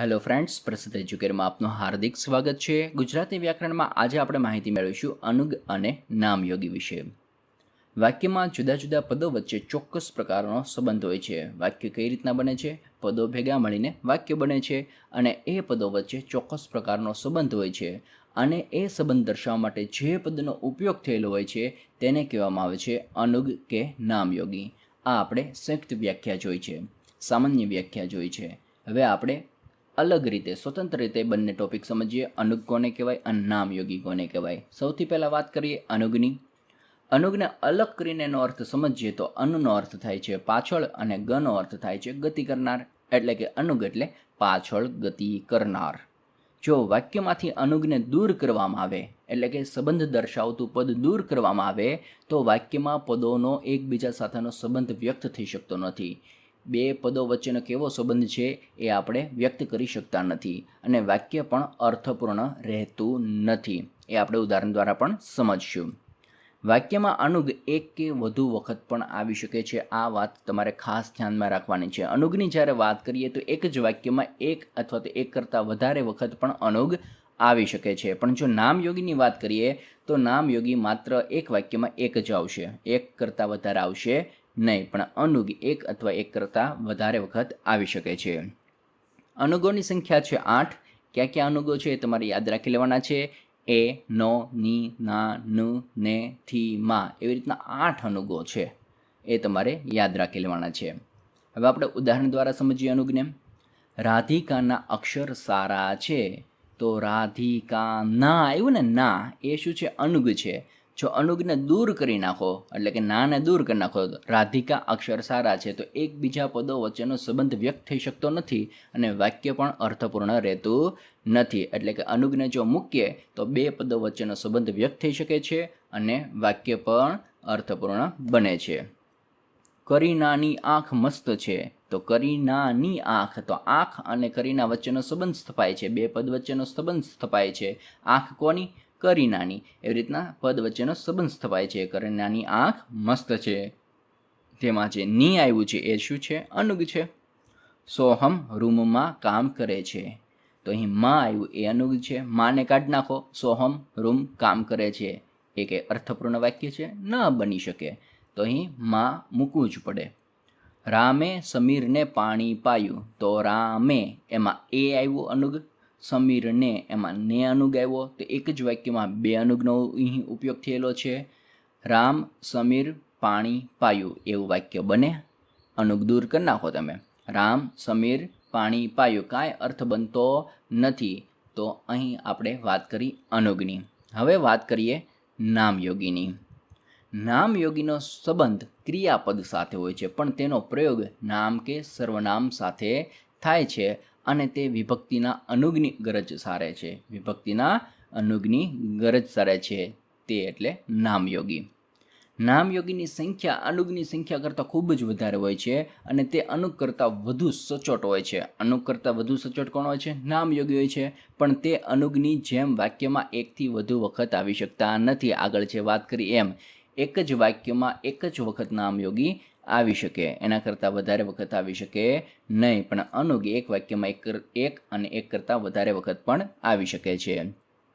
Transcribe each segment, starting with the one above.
Hello friends પ્રસિદ્ધ એજ્યુકેરમાં આપનું હાર્દિક સ્વાગત છે. ગુજરાતી વ્યાકરણમાં આજે આપણે માહિતી મેળવીશું અનુગ અને નામયોગી વિશે. વાક્યમાં જુદા જુદા પદો વચ્ચે ચોક્કસ પ્રકારનો સંબંધ હોય છે. વાક્ય કઈ રીતના બને છે? પદો ભેગા મળીને વાક્ય બને છે અને એ પદો વચ્ચે ચોક્કસ પ્રકારનો સંબંધ હોય છે. અને એ સંબંધ દર્શાવવા માટે જે પદનો ઉપયોગ થયેલો હોય છે તેને કહેવામાં આવે છે અનુગ કે નામયોગી. આ આપણે સંયુક્ત વ્યાખ્યા જોઈ છે. સામાન્ય વ્યાખ્યા જોઈ છે. હવે આપણે અલગ રીતે, સ્વતંત્ર રીતે બંને ટોપિક સમજીએ. અનુગ કોને કહેવાય? અને નામયોગી કોને કહેવાય? સૌથી પહેલાં વાત કરીએ અનુગની. અનુગને અલગ કરીને એનો અર્થ સમજીએ તો અનુનો અર્થ થાય છે પાછળ અને ગનો અર્થ થાય છે ગતિ કરનાર. એટલે કે અનુગ એટલે પાછળ ગતિ કરનાર. જો વાક્યમાંથી અનુગને દૂર કરવામાં આવે, એટલે કે સંબંધ દર્શાવતું પદ દૂર કરવામાં આવે, તો વાક્યમાં પદોનો એકબીજા સાથેનો સંબંધ વ્યક્ત થઈ શકતો નથી. બે પદો વચ્ચેનો કેવો સંબંધ છે એ આપણે વ્યક્ત કરી શકતા નથી અને વાક્ય પણ અર્થપૂર્ણ રહેતું નથી. એ આપણે ઉદાહરણ દ્વારા પણ સમજશું. વાક્યમાં અનુગ એક કે વધુ વખત પણ આવી શકે છે. આ વાત તમારે ખાસ ધ્યાનમાં રાખવાની છે. અનુગની જ્યારે વાત કરીએ તો એક જ વાક્યમાં એક અથવા તો એક કરતાં વધારે વખત પણ અનુગ આવી શકે છે. પણ જો નામયોગીની વાત કરીએ તો નામયોગી માત્ર એક વાક્યમાં એક જ આવશે. એક કરતાં વધારે આવશે નહીં, પણ અનુગ એક અથવા એક કરતાં વધારે વખત આવી શકે છે. અનુગોની સંખ્યા છે આઠ. ક્યાં ક્યાં અનુગો છે તમારે યાદ રાખી લેવાના છે. એ, નો, ની, ના, નું, ને, થી, માં એવી રીતના આઠ અનુગો છે એ તમારે યાદ રાખી લેવાના છે. હવે આપણે ઉદાહરણ દ્વારા સમજીએ અનુગને. રાધિકાના અક્ષર સારા છે. તો રાધિકા ના આવ્યું ને ના, એ શું છે? અનુગ છે. જો અનુગને દૂર કરી નાખો, એટલે કે નાને દૂર કરી નાખો રાધિકા, અક્ષર, સારા છે, તો એકબીજા પદો વચ્ચેનો સંબંધ વ્યક્ત થઈ શકતો નથી અને વાક્ય પણ અર્થપૂર્ણ રહેતું નથી. એટલે કે અનુગને જો મૂકીએ, તો બે પદો વચ્ચેનો સંબંધ વ્યક્ત થઈ શકે છે અને વાક્ય પણ અર્થપૂર્ણ બને છે. કરીનાની આંખ મસ્ત છે, તો કરીનાની આંખ, તો આંખ અને કરીના વચ્ચેનો સંબંધ સ્થપાય છે. બે પદ વચ્ચેનો સંબંધ સ્થપાય છે. આંખ કોની? કરીનાની એવી રીતના પદ વચ્ચેનો સંબંધ સ્થપાય છે. કરી નાની આંખ મસ્ત છે. તેમાં જે ની આવ્યું છે એ શું છે? અનુગ છે. સોહમ રૂમમાં કામ કરે છે. તો અહીં માં આવ્યું એ અનુગ છે. માને કાઢ નાખો. સોહમ રૂમ કામ કરે છે. એ કે અર્થપૂર્ણ વાક્ય છે. ન બની શકે. તો અહીં માં મૂકવું જ પડે. રામે સમીરને પાણી પાયું. તો રામે, એમાં એ આવ્યું અનુગ? સમીરને એમાં ને અનુગ આવ્યો. તો એક જ વાક્યમાં બે અનુગનો અહીં ઉપયોગ થયેલો છે. રામ, સમીર, પાણી, પાયું એવું વાક્ય બને. અનુગ દૂર કરી નાખો તમે. રામ, સમીર, પાણી, પાયું કાંઈ અર્થ બનતો નથી. તો અહીં આપણે વાત કરી અનુગની. હવે વાત કરીએ નામયોગીની. નામયોગીનો સંબંધ ક્રિયાપદ સાથે હોય છે, પણ તેનો પ્રયોગ નામ કે સર્વનામ સાથે થાય છે. અને તે વિભક્તિના અનુગની ગરજ સારે છે. વિભક્તિના અનુગની ગરજ સારે છે તે એટલે નામયોગી. નામયોગીની સંખ્યા અનુગની સંખ્યા કરતાં ખૂબ જ વધારે હોય છે અને તે અનુગ કરતાં વધુ સચોટ હોય છે. અનુગ કરતાં વધુ સચોટ કોણ હોય છે? નામયોગી હોય છે. પણ તે અનુગની જેમ વાક્યમાં એકથી વધુ વખત આવી શકતા નથી. આગળ છે વાત કરી એમ, એક જ વાક્યમાં એક જ વખત નામયોગી આવી શકે, એના કરતાં વધારે વખત આવી શકે નહીં. પણ અનુગ એક વાક્યમાં એક એક અને એક કરતાં વધારે વખત પણ આવી શકે છે.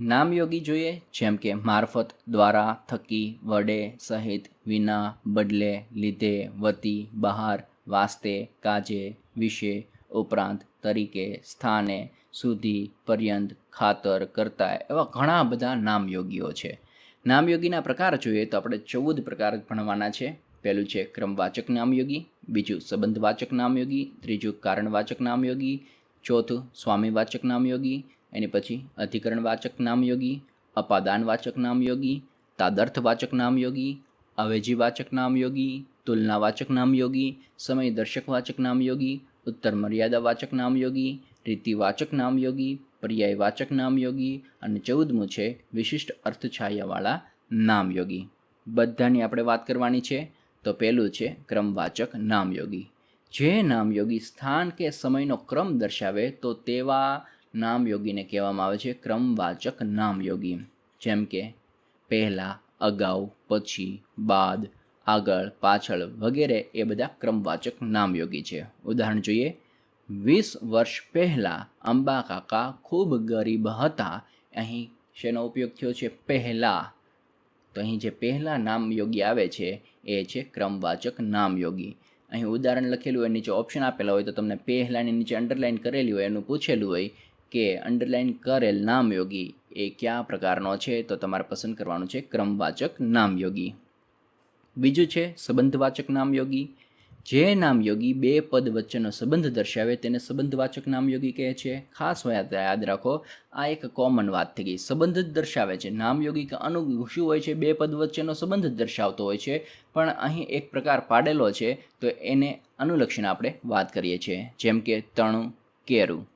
નામયોગી જોઈએ, જેમ કે મારફત દ્વારા થકી, વડે, સહિત, વિના, બદલે, લીધે, વતી, બહાર, વાસ્તે, કાજે, વિશે, ઉપરાંત, તરીકે, સ્થાને, સુધી, પર્યંત, ખાતર, કરતા, એવા ઘણા બધા નામયોગીઓ છે. નામયોગીના પ્રકાર જોઈએ તો આપણે ચૌદ પ્રકાર ભણવાના છે. પહેલું છે ક્રમવાચક નામયોગી, બીજું સંબંધવાચક નામયોગી, ત્રીજું કારણવાચક નામયોગી, ચોથું સ્વામીવાચક નામયોગી એની પછી અધિકરણવાચક નામયોગી, અપાદાનવાચક નામયોગી, તાદર્થવાચક નામયોગી, અવેજીવાચક નામયોગી, તુલનાવાચક નામયોગી, સમયદર્શકવાચક નામયોગી ઉત્તર મર્યાદાવાચક નામયોગી, રીતિવાચક નામયોગી, પર્યાયવાચક નામયોગી અને ચૌદમું છે વિશિષ્ટ અર્થછાયાવાળા નામયોગી. બધાની આપણે વાત કરવાની છે. તો પહેલું છે ક્રમવાચક નામયોગી. જે નામયોગી સ્થાન કે સમયનો ક્રમ દર્શાવે તો તેવા નામયોગીને કહેવામાં આવે છે ક્રમવાચક નામયોગી. જેમ કે પહેલાં, અગાઉ, પછી, બાદ, આગળ, પાછળ વગેરે એ બધા ક્રમવાચક નામયોગી છે. ઉદાહરણ જોઈએ, વીસ વર્ષ પહેલાં અંબા કાકા ખૂબ ગરીબ હતા. અહીં શેનો ઉપયોગ થયો છે? પહેલાં તો અહીં જે પહેલાં નામયોગી આવે છે, એ છે ક્રમવાચક નામયોગી. અહીં ઉદાહરણ લખેલું હોય, નીચે ઓપ્શન આપેલા હોય, તો તમને પહેલાંની નીચે અંડરલાઇન કરેલી હોય, એનું પૂછેલું હોય કે અંડરલાઇન કરેલ નામયોગી એ કયા પ્રકારનો છે, તો તમારે પસંદ કરવાનું છે ક્રમવાચક નામયોગી. બીજું છે સંબંધવાચક નામયોગી. જે નામયોગી બે પદ વચ્ચેનો સંબંધ દર્શાવે તેને સંબંધવાચક નામયોગી કહે છે. ખાસ યાદ રાખો, આ એક કોમન વાત થઈ ગઈ. સંબંધ જ દર્શાવે છે. નામયોગી કે અનુ શું હોય છે, બે પદ વચ્ચેનો સંબંધ દર્શાવતો હોય છે. પણ અહીં એક પ્રકાર પાડેલો છે, તો એને અનુલક્ષીને આપણે વાત કરીએ છીએ. જેમ કે તણું, કેરું.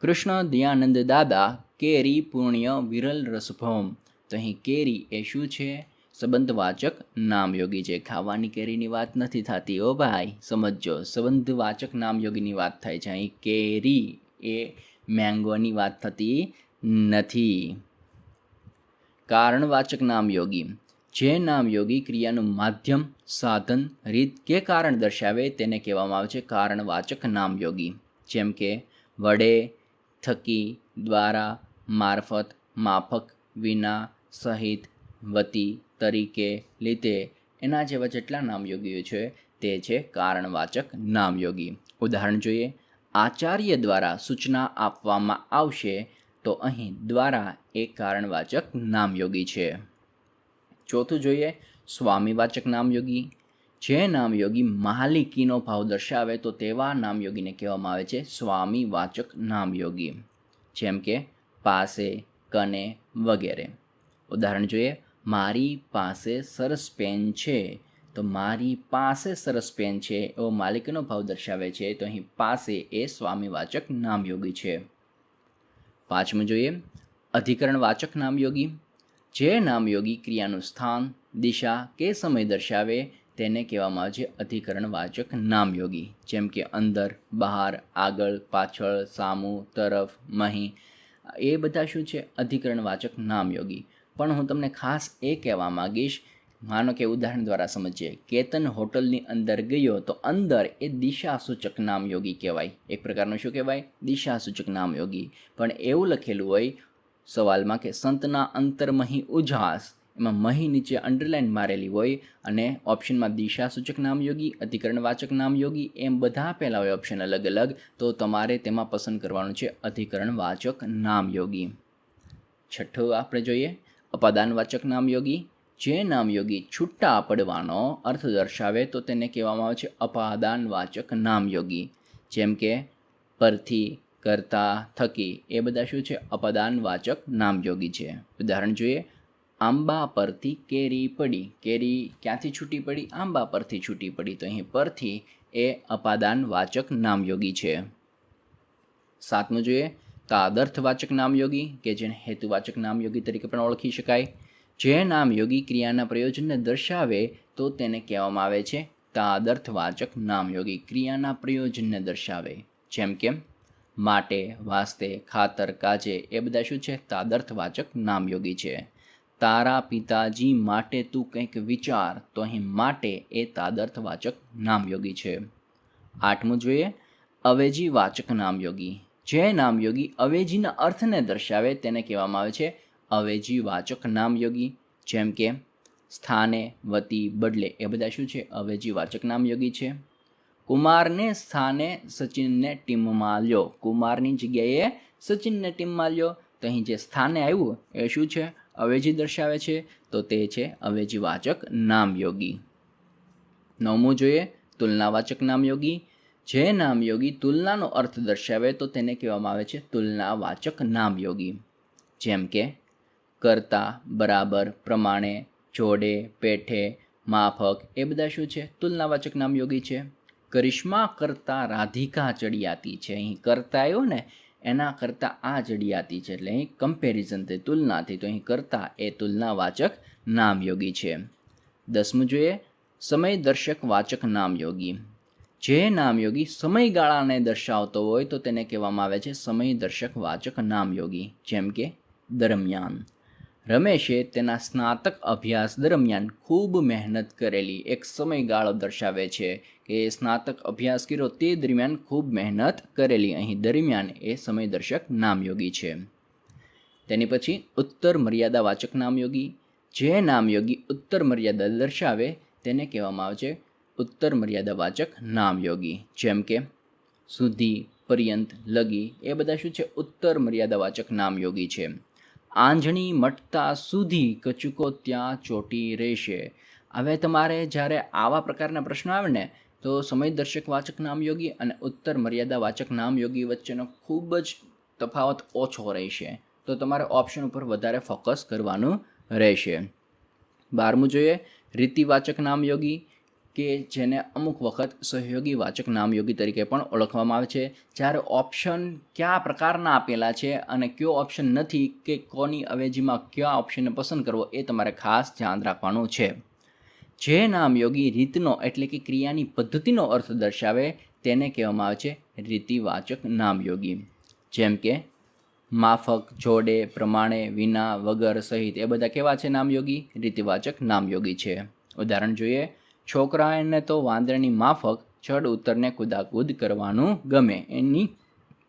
કૃષ્ણ, દયાનંદ દાદા, કેરી, પુણ્ય, વિરલ, રસભમ. તો અહીં કેરી એ શું છે? સંબંધવાચક નામયોગી છે ખાવાની કેરીની વાત નથી થતી, ઓ ભાઈ, સમજજો. સંબંધવાચક નામયોગીની વાત થાય છે. અહીં કેરી એ મેંગોની વાત થતી નથી. કારણવાચક નામયોગી. જે નામયોગી ક્રિયાનું માધ્યમ, સાધન, રીત કે કારણ દર્શાવે તેને કહેવામાં આવે છે કારણવાચક નામયોગી. જેમ કે વડે, થકી, દ્વારા, મારફત, માફક, વિના, સહિત, વતી તરીકે લીધે. એના જેવા જેટલા નામયોગીઓ છે, તે છે કારણવાચક નામયોગી. ઉદાહરણ જોઈએ, આચાર્ય દ્વારા સૂચના આપવામાં આવશે, તો અહીં દ્વારા એ કારણવાચક નામયોગી છે. ચોથું જોઈએ, સ્વામીવાચક નામયોગી. જે નામયોગી માલિકીનો ભાવ દર્શાવે, તો તેવા નામયોગીને કહેવામાં આવે છે સ્વામીવાચક નામયોગી. જેમ કે, પાસે કને વગેરે ઉદાહરણ જોઈએ મારી પાસે સરસ પેન છે, તો મારી પાસે સરસ પેન છે એવો માલિકનો ભાવ દર્શાવે છે, તો અહીં પાસે એ સ્વામીવાચક નામયોગી છે. પાંચમું જોઈએ, અધિકરણવાચક નામયોગી. જે નામયોગી ક્રિયાનું સ્થાન, દિશા કે સમય દર્શાવે તેને કહેવામાં આવે છે અધિકરણવાચક નામયોગી. જેમ કે અંદર, બહાર, આગળ, પાછળ, સામું, તરફ, મહી. એ બધા શું છે? અધિકરણવાચક નામયોગી. પણ હું તમને ખાસ એ કહેવા માગીશ, માનો કે ઉદાહરણ દ્વારા સમજીએ, કેતન હોટલની અંદર ગયો તો અંદર એ દિશાસૂચક નામ નામયોગી કહેવાય. એક પ્રકારનું શું કહેવાય? દિશા સૂચક નામયોગી. પણ એવું લખેલું હોય સવાલમાં કે સંતના અંતરમહી ઉજાસ, એમાં મહી નીચે અંડરલાઇન મારેલી હોય અને ઓપ્શનમાં દિશાસૂચક નામયોગી, અધિકરણવાચક નામયોગી, એમ બધા પહેલાં હોય ઓપ્શન અલગ અલગ, તો તમારે તેમાં પસંદ કરવાનું છે અધિકરણવાચક નામયોગી. છઠ્ઠું આપણે જોઈએ. અપાદાનવાચક નામયોગી, જે નામયોગી છૂટા પડવાનો અર્થ દર્શાવે તો તેને કહેવામાં આવે છે અપાદાનવાચક નામયોગી. જેમ કે, પરથી, કરતા, થકી, એ બધા શું છે? અપદાનવાચક નામયોગી છે. ઉદાહરણ જોઈએ, આંબા પરથી કેરી પડી. કેરી ક્યાંથી છૂટી પડી? આંબા પરથી છૂટી પડી. તો અહીં પરથી એ અપાદાનવાચક નામયોગી છે. સાતમું જોઈએ તાદર્થવાચક નામયોગી, કે જેને હેતુવાચક નામયોગી તરીકે પણ ઓળખી શકાય. જે નામયોગી ક્રિયાના પ્રયોજનને દર્શાવે તો તેને કહેવામાં આવે છે તાદર્થવાચક નામયોગી ક્રિયાના પ્રયોજનને દર્શાવે. જેમ કે, માટે, વાસ્તે, ખાતર, કાજે એ બધા શું છે? તાદર્થવાચક નામયોગી છે. તારા પિતાજી, માટે તું કંઈક વિચાર, તો અહીં માટે એ તાદર્થવાચક નામયોગી છે. આઠમું જોઈએ અવેજીવાચક નામયોગી. જે નામયોગી અવેજીના અર્થને દર્શાવે તેને કહેવામાં આવે છે અવેજી વાચક નામયોગી. જેમ કે સ્થાને, વતી, બદલે એ બધા શું છે? અવેજી વાચક નામયોગી છે. કુમારને સ્થાને સચિનને ટીમમાં લ્યો. કુમારની જગ્યાએ સચિનને ટીમમાં લ્યો. તો અહીં જે સ્થાને આવ્યું એ શું છે? અવેજી દર્શાવે છે. તો તે છે અવેજી વાચક નામયોગી. નવમું જોઈએ. તુલનાવાચક નામયોગી. જે નામયોગી તુલનાનો અર્થ દર્શાવે તો તેને કહેવામાં આવે છે તુલનાવાચક નામયોગી. જેમ કે, કરતા, બરાબર, પ્રમાણે, જોડે, પેઠે, માફક, એ બધા શું છે? તુલનાવાચક નામયોગી છે. કરિશ્મા કરતા રાધિકા ચડિયાતી છે. અહીં કરતા આવ્યો ને, એના કરતાં આ ચડિયાતી છે. એટલે અહીં કમ્પેરિઝન થઈ તુલનાથી તો અહીં કરતા એ તુલનાવાચક નામયોગી છે. દસમું જોઈએ સમય દર્શક વાચક નામયોગી. જે નામયોગી સમયગાળાને દર્શાવતો હોય તો તેને કહેવામાં આવે છે સમય દર્શક વાચક નામયોગી, જેમ કે દરમિયાન. રમેશે તેના સ્નાતક અભ્યાસ દરમિયાન ખૂબ મહેનત કરેલી એક સમયગાળો દર્શાવે છે કે સ્નાતક અભ્યાસ કર્યો તે દરમિયાન ખૂબ મહેનત કરેલી. અહીં દરમિયાન એ સમયદર્શક નામયોગી છે. તેની પછી ઉત્તર મર્યાદા વાચક નામયોગી. જે નામયોગી ઉત્તર મર્યાદા દર્શાવે તેને કહેવામાં આવે છે ઉત્તર મર્યાદાવાચક નામયોગી જેમ કે, સુધી, પર્યંત, લગી એ બધા શું છે? ઉત્તર મર્યાદાવાચક નામયોગી છે. આંજણી, મટતા, સુધી, કચુકો ત્યાં ચોટી રહેશે. હવે તમારે જ્યારે આવા પ્રકારના પ્રશ્નો આવે ને, તો સમય દર્શક વાચક નામયોગી અને ઉત્તર મર્યાદા વાચક નામયોગી વચ્ચેનો ખૂબ જ તફાવત ઓછો રહેશે. તો તમારે ઓપ્શન ઉપર વધારે ફોકસ કરવાનું રહેશે. બારમું જોઈએ, રીતિવાચક નામયોગી કે જેને અમુક વખત સહયોગી વાચક નામયોગી તરીકે પણ ઓળખવામાં આવે છે. જ્યારે ઓપ્શન કયા પ્રકારના આપેલા છે અને કયો ઓપ્શન નથી કે કોની અવેજીમાં કયા ઓપ્શનને પસંદ કરવો એ તમારે ખાસ ધ્યાન રાખવાનું છે. જે નામયોગી રીતનો એટલે કે ક્રિયાની પદ્ધતિનો અર્થ દર્શાવે તેને કહેવામાં આવે છે રીતિવાચક નામયોગી. જેમ કે માફક, જોડે, પ્રમાણે, વિના, વગર, સહિત એ બધા કેવા છે નામયોગી? રીતિવાચક નામયોગી છે. ઉદાહરણ જોઈએ. છોકરાને તો વાંદરાની માફક ચડ ઉતરને કુદાકૂદ કરવાનું ગમે. એની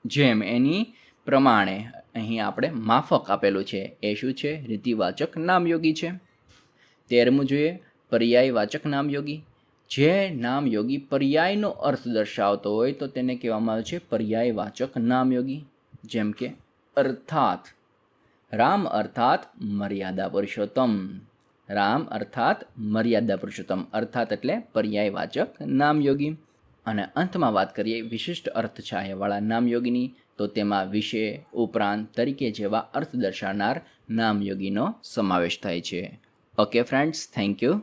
જેમ, એની પ્રમાણે અહીં આપણે માફક આપેલું છે. એ શું છે? રીતિવાચક નામયોગી છે. તેરમું જોઈએ, પર્યાયવાચક નામયોગી. જે નામયોગી પર્યાયનો અર્થ દર્શાવતો હોય તો તેને કહેવામાં આવે છે પર્યાયવાચક નામયોગી. જેમ કે, અર્થાત, રામ અર્થાત મર્યાદા પુરુષોત્તમ. રામ અર્થાત મર્યાદા પુરુષોત્તમ, અર્થાત એટલે પર્યાયવાચક નામયોગી. અને અંતમાં વાત કરીએ વિશિષ્ટ અર્થ છાયાવાળા નામયોગીની, તો તેમાં વિષય, ઉપરાંત તરીકે જેવા અર્થ દર્શાવનાર નામયોગીનો સમાવેશ થાય છે. Okay friends thank you